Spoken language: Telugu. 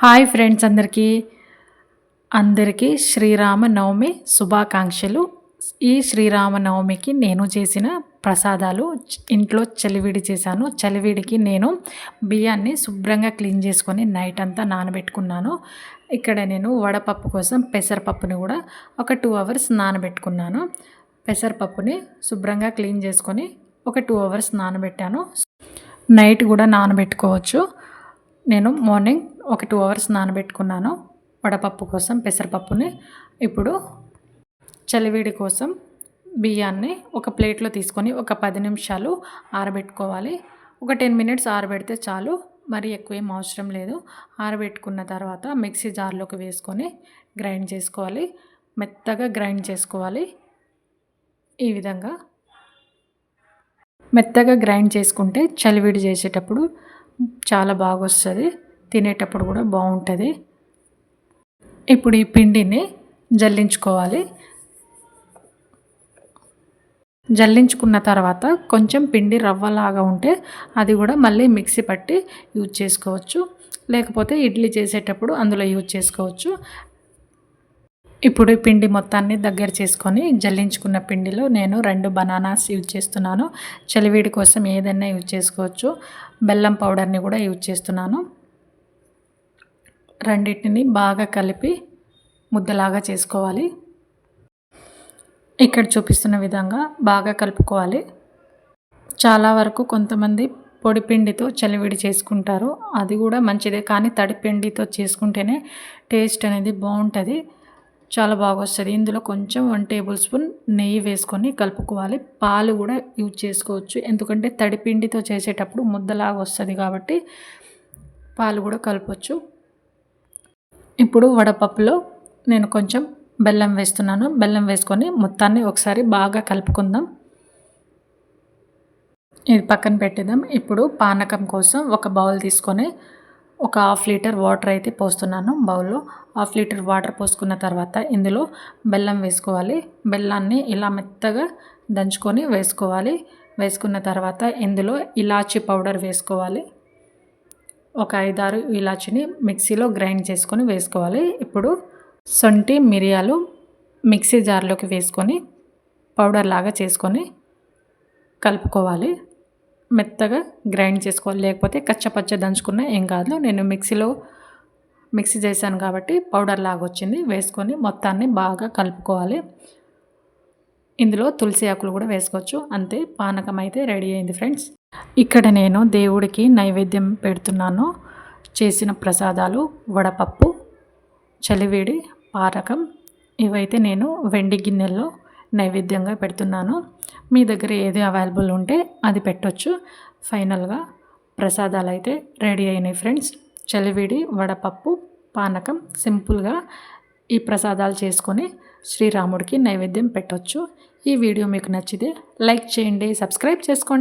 హాయ్ ఫ్రెండ్స్ అందరికీ. అందరికీ శ్రీరామనవమి శుభాకాంక్షలు. ఈ శ్రీరామనవమికి నేను చేసిన ప్రసాదాలు ఇంట్లో చలివిడి చేశాను. చలివిడికి నేను బియ్యాన్ని శుభ్రంగా క్లీన్ చేసుకొని నైట్ అంతా నానబెట్టుకున్నాను. ఇక్కడ నేను వడపప్పు కోసం పెసరపప్పుని కూడా ఒక టూ అవర్స్ నానబెట్టుకున్నాను. పెసరపప్పుని శుభ్రంగా క్లీన్ చేసుకొని ఒక టూ అవర్స్ నానబెట్టాను. నైట్ కూడా నానబెట్టుకోవచ్చు. నేను మార్నింగ్ ఒక టూ అవర్స్ నానబెట్టుకున్నాను వడపప్పు కోసం పెసరపప్పుని. ఇప్పుడు చలివేడి కోసం బియ్యాన్ని ఒక ప్లేట్లో తీసుకొని ఒక పది నిమిషాలు ఆరబెట్టుకోవాలి. ఒక టెన్ మినిట్స్ ఆరబెడితే చాలు మరి ఎక్కువ ఏం అవసరం లేదు. ఆరబెట్టుకున్న తర్వాత మిక్సీ జార్లోకి వేసుకొని గ్రైండ్ చేసుకోవాలి. మెత్తగా గ్రైండ్ చేసుకోవాలి. ఈ విధంగా మెత్తగా గ్రైండ్ చేసుకుంటే చలివిడి చేసేటప్పుడు చాలా బాగా వస్తుంది తినేటప్పుడు కూడా బాగుంటుంది ఇప్పుడు ఈ పిండిని జల్లించుకోవాలి. జల్లించుకున్న తర్వాత కొంచెం పిండి రవ్వలాగా ఉంటే అది కూడా మళ్ళీ మిక్సీ పట్టి యూజ్ చేసుకోవచ్చు. లేకపోతే ఇడ్లీ చేసేటప్పుడు అందులో యూజ్ చేసుకోవచ్చు. ఇప్పుడు ఈ పిండి మొత్తాన్ని దగ్గర చేసుకొని జల్లించుకున్న పిండిలో నేను రెండు బనానాస్ యూజ్ చేస్తున్నాను. చలివిడి కోసం ఏదైనా యూజ్ చేసుకోవచ్చు. బెల్లం పౌడర్ని కూడా యూజ్ చేస్తున్నాను. రెండింటిని బాగా కలిపి ముద్దలాగా చేసుకోవాలి. ఇక్కడ చూపిస్తున్న విధంగా బాగా కలుపుకోవాలి. చాలా వరకు కొంతమంది పొడి పిండితో చలివిడి చేసుకుంటారు. అది కూడా మంచిదే కానీ తడి పిండితో చేసుకుంటేనే టేస్ట్ అనేది బాగుంటుంది. చాలా బాగా వస్తుంది ఇందులో కొంచెం వన్ టేబుల్ స్పూన్ నెయ్యి వేసుకొని కలుపుకోవాలి. పాలు కూడా యూజ్ చేసుకోవచ్చు. ఎందుకంటే తడిపిండితో చేసేటప్పుడు ముద్దలాగా వస్తుంది కాబట్టి పాలు కూడా కలపచ్చు. ఇప్పుడు వడపప్పులో నేను కొంచెం బెల్లం వేస్తున్నాను. బెల్లం వేసుకొని మొత్తాన్ని ఒకసారి బాగా కలుపుకుందాం. ఇది పక్కన పెట్టేద్దాం. ఇప్పుడు పానకం కోసం ఒక బౌల్ తీసుకొని ఒక హాఫ్ లీటర్ వాటర్ అయితే పోస్తున్నాను బౌల్లో. హాఫ్ లీటర్ వాటర్ పోసుకున్న తర్వాత ఇందులో బెల్లం వేసుకోవాలి. బెల్లాన్ని ఇలా మెత్తగా దంచుకొని వేసుకోవాలి. వేసుకున్న తర్వాత ఇందులో ఇలాచీ పౌడర్ వేసుకోవాలి. ఒక ఐదారు ఇలాచిని మిక్సీలో గ్రైండ్ చేసుకొని వేసుకోవాలి. ఇప్పుడు సొంటి మిరియాలు మిక్సీ జార్లోకి వేసుకొని పౌడర్ లాగా చేసుకొని కలుపుకోవాలి. మెత్తగా గ్రైండ్ చేసుకోవాలి. లేకపోతే కచ్చపచ్చ దంచుకున్న ఏం కాదు. నేను మిక్సీలో మిక్సీ చేశాను కాబట్టి పౌడర్ లాగా వచ్చింది. వేసుకొని మొత్తాన్ని బాగా కలుపుకోవాలి. ఇందులో తులసి ఆకులు కూడా వేసుకోవచ్చు. అంతే పానకం అయితే రెడీ అయింది ఫ్రెండ్స్. ఇక్కడ నేను దేవుడికి నైవేద్యం పెడుతున్నాను. చేసిన ప్రసాదాలు వడపప్పు చలివేడి పారకం ఇవైతే నేను వెండి గిన్నెల్లో నైవేద్యంగా పెడుతున్నాను. మీ దగ్గర ఏది అవైలబుల్ ఉంటే అది పెట్టొచ్చు. ఫైనల్గా ప్రసాదాలు అయితే రెడీ అయినాయి ఫ్రెండ్స్. చలివిడి వడపప్పు పానకం సింపుల్గా ఈ ప్రసాదాలు చేసుకొని శ్రీరాముడికి నైవేద్యం పెట్టొచ్చు. ఈ వీడియో మీకు నచ్చితే లైక్ చేయండి సబ్స్క్రైబ్ చేసుకోండి.